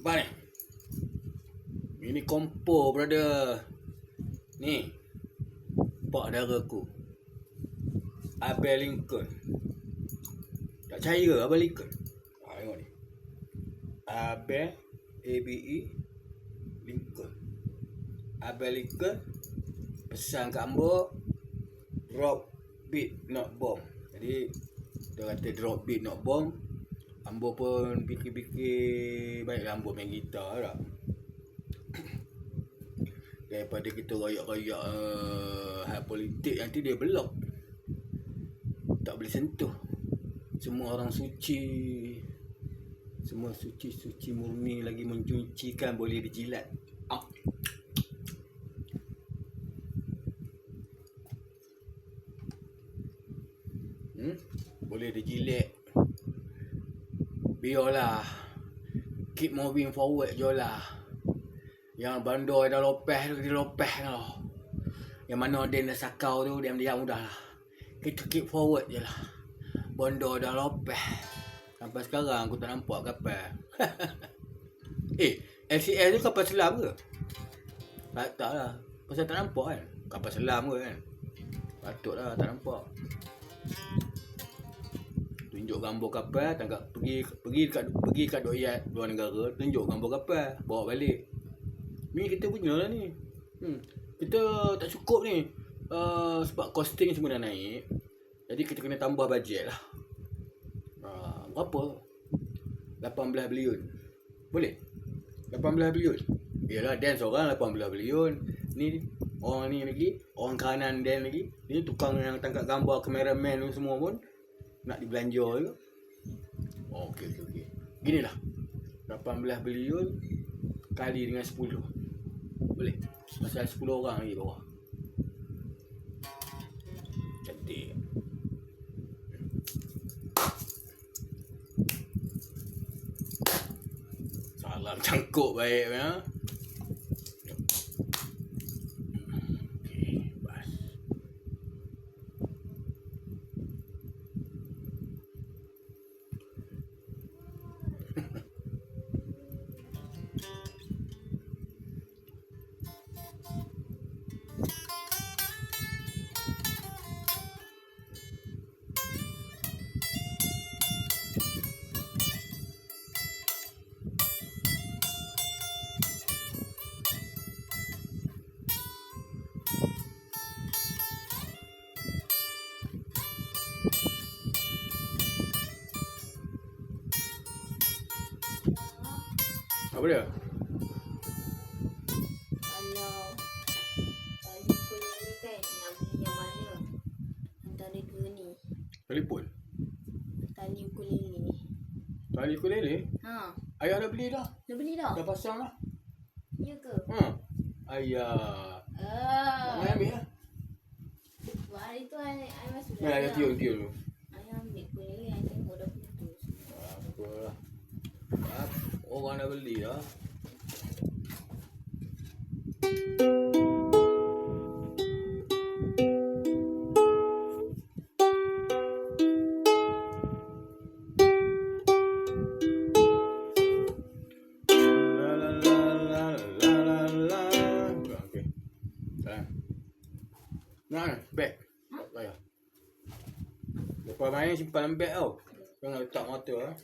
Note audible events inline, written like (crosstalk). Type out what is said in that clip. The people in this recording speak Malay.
Nampak ni? Ini kompo, brother. Ni. Pak dara aku. Abel Lincoln. Tak percaya Abel Lincoln. Ha, tengok ni. Abel A-B-E Lincoln. Abel Lincoln pesan kat Ambo drop beat not bomb. Jadi dia kata drop beat not bomb. Ambo pun fikir-fikir baiklah Ambo main gitar lah. (coughs) Daripada kita royak-royak uh, hal politik nanti dia belok. Tak boleh sentuh. Semua orang suci. Semua suci-suci murni lagi mencucikan boleh dijilat. Ah. Hmm? Boleh dijilat. Biarlah. Keep moving forward je lah. Yang bandar dah lopeh tu, dia lopeh lah. Yang mana dia dah sakau tu, dia diam dah lah. Kita keep forward je lah. Bandar dah lopeh. Sampai sekarang aku tak nampak kapal. (laughs) eh, LCS tu kapal selam ke? Tak, tak lah. Pasal tak nampak kan? Kapal selam ke kan? Patutlah tak nampak. Tunjuk gambar kapal, tangkap pergi pergi kat pergi kat doyat luar negara, tunjuk gambar kapal, bawa balik. Ni kita punya lah ni. Hmm. Kita tak cukup ni. Uh, sebab costing semua dah naik. Jadi kita kena tambah bajet lah. Uh, berapa? 18 bilion. Boleh? 18 bilion. Yalah Dan seorang 18 bilion. Ni orang ni lagi, orang kanan Dan lagi. Ni tukang yang tangkap gambar kameraman tu semua pun nak dibelanja juga. Oh, okey okey okey. Ginilah. 18 bilion kali dengan 10. Boleh. Pasal 10 orang lagi bawah. Cantik. Salam cangkuk baik ya. Ni. Telefon. Tali ukulele. Tali ukulele. Ha, Ayah dah beli dah. dah beli dah? Dah pasang dah. Ya ke? Ha. Ayah. Ah. Mai ambil lah. Mira, acá tío, tío. ഓ കാണാൻ വലിയ Nah, beg. Tak payah. Lepas main simpan beg tau. Jangan letak mata ah.